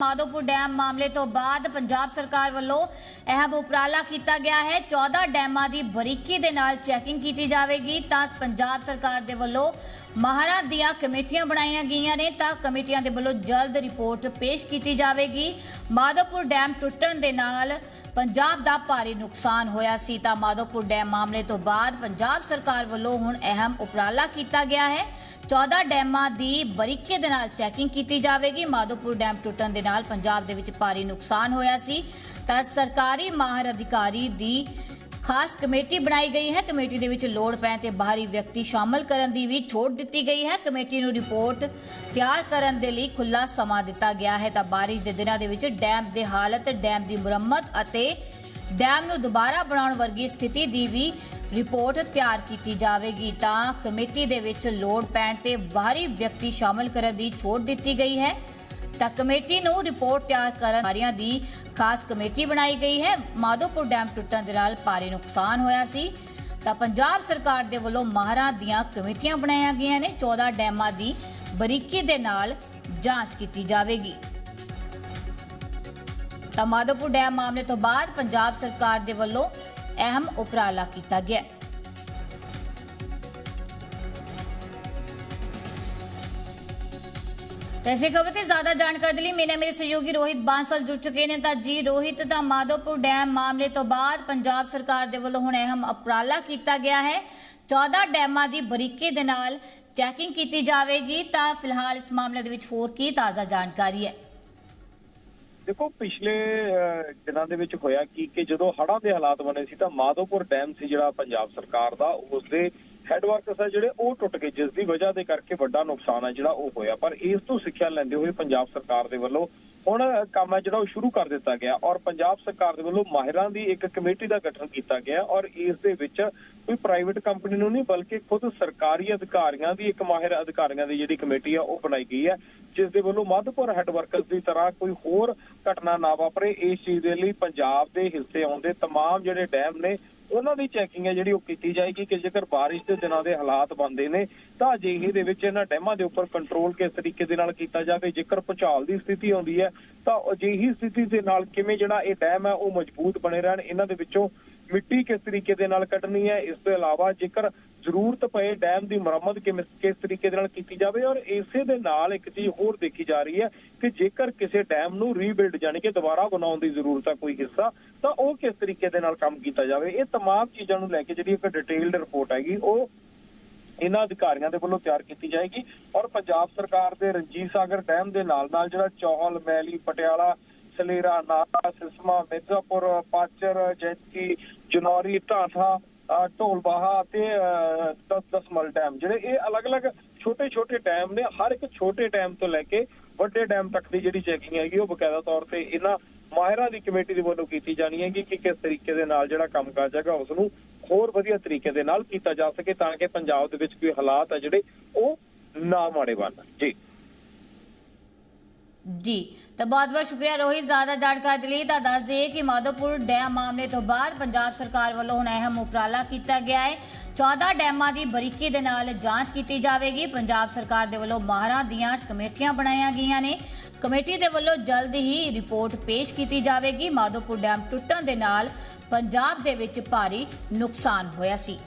Madhopur dam ਮਾਮਲੇ ਤੋਂ ਬਾਅਦ ਪੰਜਾਬ ਸਰਕਾਰ ਵੱਲੋਂ ਅਹਿਮ ਉਪਰਾਲਾ ਕੀਤਾ ਗਿਆ ਹੈ। 14 ਡੈਮਾਂ ਦੀ ਬਰੀਕੀ ਦੇ ਨਾਲ ਚੈਕਿੰਗ ਕੀਤੀ ਜਾਵੇਗੀ। ਤਾਂ ਪੰਜਾਬ ਸਰਕਾਰ ਦੇ ਵੱਲੋਂ ਮਹਾਰਾ ਦੀਆਂ ਕਮੇਟੀਆਂ ਬਣਾਈਆਂ ਗਈਆਂ ਨੇ ਤਾਂ ਕਮੇਟੀਆਂ ਦੇ ਵੱਲੋਂ ਜਲਦ ਰਿਪੋਰਟ ਪੇਸ਼ ਕੀਤੀ ਜਾਵੇਗੀ। ਮਾਧੋਪੁਰ ਡੈਮ ਟੁੱਟਣ ਦੇ ਨਾਲ ਪੰਜਾਬ ਦਾ ਭਾਰੀ ਨੁਕਸਾਨ ਹੋਇਆ ਸੀ ਤਾਂ ਮਾਧੋਪੁਰ ਡੈਮ ਮਾਮਲੇ ਤੋਂ ਬਾਅਦ ਪੰਜਾਬ ਸਰਕਾਰ ਵੱਲੋਂ ਹੁਣ ਅਹਿਮ ਉਪਰਾਲਾ ਕੀਤਾ ਗਿਆ ਹੈ। 14 ਡੈਮਾਂ ਦੀ ਬਰੀਕੀ ਦੇ ਨਾਲ ਚੈਕਿੰਗ ਕੀਤੀ ਜਾਵੇਗੀ। ਮਾਧੋਪੁਰ ਡੈਮ ਟੁੱਟਣ ਦੇ ਨਾਲ ਪੰਜਾਬ ਦੇ ਵਿੱਚ ਭਾਰੀ ਨੁਕਸਾਨ ਹੋਇਆ ਸੀ। ਤਾਂ ਸਰਕਾਰੀ ਮਾਹਰ ਅਧਿਕਾਰੀ ਦੀ ਖਾਸ ਕਮੇਟੀ ਬਣਾਈ ਗਈ ਹੈ। ਕਮੇਟੀ ਦੇ ਵਿੱਚ ਲੋੜ ਪੈਣ ਤੇ ਬਾਹਰੀ ਵਿਅਕਤੀ ਸ਼ਾਮਲ ਕਰਨ ਦੀ ਵੀ ਛੋਟ ਦਿੱਤੀ ਗਈ ਹੈ। ਕਮੇਟੀ ਨੂੰ ਰਿਪੋਰਟ ਤਿਆਰ ਕਰਨ ਦੇ ਲਈ ਖੁੱਲਾ ਸਮਾਂ ਦਿੱਤਾ ਗਿਆ ਹੈ। ਤਾਂ ਬਾਰਿਸ਼ ਦੇ ਦਿਨਾਂ ਦੇ ਵਿੱਚ ਡੈਮ ਦੇ ਹਾਲਤ, ਡੈਮ ਦੀ ਮੁਰੰਮਤ ਅਤੇ ਡੈਮ ਨੂੰ ਦੁਬਾਰਾ ਬਣਾਉਣ ਵਰਗੀ ਸਥਿਤੀ ਦੀ ਵੀ ਰਿਪੋਰਟ ਤਿਆਰ ਕੀਤੀ ਜਾਵੇਗੀ। ਤਾਂ ਕਮੇਟੀ ਦੇ ਵਿੱਚ ਲੋੜ ਪੈਣ ਤੇ ਬਾਹਰੀ ਵਿਅਕਤੀ ਸ਼ਾਮਲ ਕਰਨ ਦੀ ਛੋਟ ਦਿੱਤੀ ਗਈ ਹੈ। ਤਾਂ ਕਮੇਟੀ ਨੂੰ ਰਿਪੋਰਟ ਤਿਆਰ ਕਰਨ ਵਾਲਿਆਂ ਦੀ ਖਾਸ ਕਮੇਟੀ ਬਣਾਈ ਗਈ ਹੈ। ਮਾਧੋਪੁਰ ਡੈਮ ਟੁੱਟਣ ਦੇ ਨਾਲ ਭਾਰੀ ਨੁਕਸਾਨ ਹੋਇਆ ਸੀ। ਤਾਂ ਪੰਜਾਬ ਸਰਕਾਰ ਦੇ ਵੱਲੋਂ ਮਾਹਰਾਂ ਦੀਆਂ ਕਮੇਟੀਆਂ ਬਣਾਈਆਂ ਗਈਆਂ ਨੇ। 14 ਡੈਮਾਂ ਦੀ ਬਰੀਕੀ ਦੇ ਨਾਲ ਜਾਂਚ ਕੀਤੀ ਜਾਵੇਗੀ। ਤਾਂ ਮਾਧੋਪੁਰ ਡੈਮ ਮਾਮਲੇ ਤੋਂ ਬਾਅਦ ਪੰਜਾਬ ਸਰਕਾਰ ਦੇ ਵੱਲੋਂ ਅਹਿਮ ਉਪਰਾਲਾ ਕੀਤਾ ਗਿਆ। ਹੈ। ਖਬਰ ਤੇ ਜ਼ਿਆਦਾ ਜਾਣਕਾਰੀ ਦੇ ਲਈ ਮੇਰੇ ਮੇਰੇ ਸਹਿਯੋਗੀ ਰੋਹਿਤ ਬਾਂਸਲ ਜੁੜ ਚੁੱਕੇ ਨੇ। ਤਾਂ ਜੀ ਰੋਹਿਤ, ਤਾਂ ਮਾਧੋਪੁਰ ਡੈਮ ਮਾਮਲੇ ਤੋਂ ਬਾਅਦ ਪੰਜਾਬ ਸਰਕਾਰ ਦੇ ਵੱਲੋਂ ਹੁਣ ਅਹਿਮ ਉਪਰਾਲਾ ਕੀਤਾ ਗਿਆ ਹੈ। 14 ਡੈਮਾਂ ਦੀ ਬਰੀਕੀ ਦੇ ਨਾਲ ਚੈਕਿੰਗ ਕੀਤੀ ਜਾਵੇਗੀ। ਤਾਂ ਫਿਲਹਾਲ ਇਸ ਮਾਮਲੇ ਦੇ ਵਿੱਚ ਹੋਰ ਕੀ ਤਾਜ਼ਾ ਜਾਣਕਾਰੀ ਹੈ? ਦੇਖੋ, ਪਿਛਲੇ ਦਿਨਾਂ ਦੇ ਵਿੱਚ ਹੋਇਆ ਕੀ ਕਿ ਜਦੋਂ ਹੜ੍ਹਾਂ ਦੇ ਹਾਲਾਤ ਬਣੇ ਸੀ ਤਾਂ ਮਾਧੋਪੁਰ ਡੈਮ ਸੀ ਜਿਹੜਾ ਪੰਜਾਬ ਸਰਕਾਰ ਦਾ ਉਸ ਦੇ ਹੈੱਡਵਰਕਸ ਆ ਜਿਹੜੇ ਉਹ ਟੁੱਟ ਗਏ ਜਿਸ ਦੀ ਵਜ੍ਹਾ ਦੇ ਕਰਕੇ ਵੱਡਾ ਨੁਕਸਾਨ ਹੈ ਜਿਹੜਾ ਉਹ ਹੋਇਆ ਪਰ ਇਸ ਤੋਂ ਸਿੱਖਿਆ ਲੈਂਦੇ ਹੋਏ ਪੰਜਾਬ ਸਰਕਾਰ ਦੇ ਵੱਲੋਂ ਹੁਣ ਕੰਮ ਹੈ ਜਿਹੜਾ ਉਹ ਸ਼ੁਰੂ ਕਰ ਦਿੱਤਾ ਗਿਆ ਔਰ ਪੰਜਾਬ ਸਰਕਾਰ ਦੇ ਵੱਲੋਂ ਮਾਹਿਰਾਂ ਦੀ ਇੱਕ ਕਮੇਟੀ ਦਾ ਗਠਨ ਕੀਤਾ ਗਿਆ ਔਰ ਇਸ ਦੇ ਵਿੱਚ ਕੋਈ ਪ੍ਰਾਈਵੇਟ ਕੰਪਨੀ ਨੂੰ ਨਹੀਂ ਬਲਕਿ ਖੁਦ ਸਰਕਾਰੀ ਅਧਿਕਾਰੀਆਂ ਦੀ ਇੱਕ ਮਾਹਿਰ ਅਧਿਕਾਰੀਆਂ ਦੀ ਜਿਹੜੀ ਕਮੇਟੀ ਆ ਉਹ ਬਣਾਈ ਗਈ ਹੈ ਜਿਸ ਦੇ ਵੱਲੋਂ ਮੱਧਪੁਰ ਹੈੱਡਵਰਕਸ ਦੀ ਤਰ੍ਹਾਂ ਕੋਈ ਹੋਰ ਘਟਨਾ ਨਾ ਵਾਪਰੇ ਇਸ ਚੀਜ਼ ਦੇ ਲਈ ਪੰਜਾਬ ਦੇ ਹਿੱਸੇ ਆਉਂਦੇ तमाम ਜਿਹੜੇ ਡੈਮ ਨੇ ਉਹਨਾਂ ਦੀ ਚੈਕਿੰਗ ਹੈ ਜਿਹੜੀ ਉਹ ਕੀਤੀ ਜਾਏਗੀ ਕਿ ਜੇਕਰ ਬਾਰਿਸ਼ ਦੇ ਦਿਨਾਂ ਦੇ ਹਾਲਾਤ ਬਣਦੇ ਨੇ, ਤਾਂ ਅਜਿਹੇ ਦੇ ਵਿੱਚ ਇਹਨਾਂ ਡੈਮਾਂ ਦੇ ਉੱਪਰ ਕੰਟਰੋਲ ਕਿਸ ਤਰੀਕੇ ਦੇ ਨਾਲ ਕੀਤਾ ਜਾਵੇ? ਜੇਕਰ ਭੁਚਾਲ ਦੀ ਸਥਿਤੀ ਆਉਂਦੀ ਹੈ, ਤਾਂ ਅਜਿਹੀ ਸਥਿਤੀ ਦੇ ਨਾਲ ਕਿਵੇਂ ਜਿਹੜਾ ਇਹ ਡੈਮ ਹੈ ਉਹ ਮਜ਼ਬੂਤ ਬਣੇ ਰਹਿਣ? ਇਹਨਾਂ ਦੇ ਵਿੱਚੋਂ ਮਿੱਟੀ ਕਿਸ ਤਰੀਕੇ ਦੇ ਨਾਲ ਕੱਢਣੀ ਹੈ? ਇਸ ਤੋਂ ਇਲਾਵਾ ਜੇਕਰ ਜ਼ਰੂਰਤ ਪਏ ਡੈਮ ਦੀ ਮੁਰੰਮਤ ਕਿਵੇਂ ਕਿਸ ਤਰੀਕੇ ਦੇ ਨਾਲ ਕੀਤੀ ਜਾਵੇ ਔਰ ਇਸੇ ਦੇ ਨਾਲ ਇੱਕ ਚੀਜ਼ ਹੋਰ ਦੇਖੀ ਜਾ ਰਹੀ ਹੈ ਕਿ ਜੇਕਰ ਕਿਸੇ ਡੈਮ ਨੂੰ ਰੀਬਿਲਡ ਯਾਨੀ ਕਿ ਦੁਬਾਰਾ ਬਣਾਉਣ ਦੀ ਜ਼ਰੂਰਤ ਹੈ ਕੋਈ ਹਿੱਸਾ ਤਾਂ ਉਹ ਕਿਸ ਤਰੀਕੇ ਦੇ ਨਾਲ ਕੰਮ ਕੀਤਾ ਜਾਵੇ ਇਹ तमाम ਚੀਜ਼ਾਂ ਨੂੰ ਲੈ ਕੇ ਜਿਹੜੀ ਇੱਕ ਡਿਟੇਲਡ ਰਿਪੋਰਟ ਹੈਗੀ ਉਹ ਇਹਨਾਂ ਅਧਿਕਾਰੀਆਂ ਦੇ ਵੱਲੋਂ ਤਿਆਰ ਕੀਤੀ ਜਾਏਗੀ ਔਰ ਪੰਜਾਬ ਸਰਕਾਰ ਦੇ ਰਣਜੀਤ ਸਾਗਰ ਡੈਮ ਦੇ ਨਾਲ ਨਾਲ ਜਿਹੜਾ ਚੌਹਲ ਮੈਲੀ ਪਟਿਆਲਾ ਸਲੇਰਾ ਨਾਲਾ ਸਿਸਮਾ ਮਿਰਜ਼ਾਪੁਰ ਪਾਚਰ ਜੈਂਤੀ ਜਨੌਰੀ ਢਾਠਾ ਅਹ ਢੋਲਬਾਹਾ ਅਤੇ ਅਹ, ਦਸ ਦਸਮਲ ਡੈਮ ਜਿਹੜੇ ਇਹ ਅਲੱਗ-ਅਲੱਗ ਛੋਟੇ-ਛੋਟੇ ਡੈਮ ਨੇ ਹਰ ਇੱਕ ਛੋਟੇ ਡੈਮ ਤੋਂ ਲੈ ਕੇ ਵੱਡੇ ਡੈਮ ਤੱਕ ਦੀ ਜਿਹੜੀ ਚੈਕਿੰਗ ਹੈਗੀ ਉਹ ਬਕਾਇਦਾ ਤੌਰ ਤੇ ਇਹਨਾਂ ਮਾਹਿਰਾਂ ਦੀ ਕਮੇਟੀ ਦੇ ਵੱਲੋਂ ਕੀਤੀ ਜਾਣੀ ਹੈਗੀ ਕਿ ਕਿਸ ਤਰੀਕੇ ਦੇ ਨਾਲ ਜਿਹੜਾ ਕੰਮਕਾਜ ਹੈਗਾ ਉਸ ਨੂੰ ਹੋਰ ਵਧੀਆ ਤਰੀਕੇ ਦੇ ਨਾਲ ਕੀਤਾ ਜਾ ਸਕੇ ਤਾਂ ਕਿ ਪੰਜਾਬ ਦੇ ਵਿੱਚ ਕੋਈ ਹਾਲਾਤ ਹੈ ਜਿਹੜੇ ਉਹ ਨਾ ਮਾੜੇ ਬਣ ਜੀ। ਜੀ। ਤਾਂ ਬਹੁਤ ਬਹੁਤ ਸ਼ੁਕਰੀਆ ਰੋਹਿਤ, ਜ਼ਿਆਦਾ ਜਾਣਕਾਰੀ ਦੇ ਲਈ ਤਾਂ ਦੱਸ ਦਈਏ ਕਿ ਮਾਧੋਪੁਰ ਡੈਮ ਮਾਮਲੇ ਤੋਂ ਬਾਅਦ ਪੰਜਾਬ ਸਰਕਾਰ ਵੱਲੋਂ ਹੁਣ ਅਹਿਮ ਉਪਰਾਲਾ ਕੀਤਾ ਗਿਆ ਹੈ। 14 ਡੈਮਾਂ ਦੀ ਬਰੀਕੀ ਦੇ ਨਾਲ ਜਾਂਚ ਕੀਤੀ ਜਾਵੇਗੀ। ਪੰਜਾਬ ਸਰਕਾਰ ਦੇ ਵੱਲੋਂ ਮਾਹਰਾਂ ਦੀਆਂ ਕਮੇਟੀਆਂ ਬਣਾਈਆਂ ਗਈਆਂ ਨੇ। ਕਮੇਟੀ ਦੇ ਵੱਲੋਂ ਜਲਦ ਹੀ ਰਿਪੋਰਟ ਪੇਸ਼ ਕੀਤੀ ਜਾਵੇਗੀ। ਮਾਧੋਪੁਰ ਡੈਮ ਟੁੱਟਣ ਦੇ ਨਾਲ ਪੰਜਾਬ ਦੇ ਵਿੱਚ ਭਾਰੀ ਨੁਕਸਾਨ ਹੋਇਆ ਸੀ।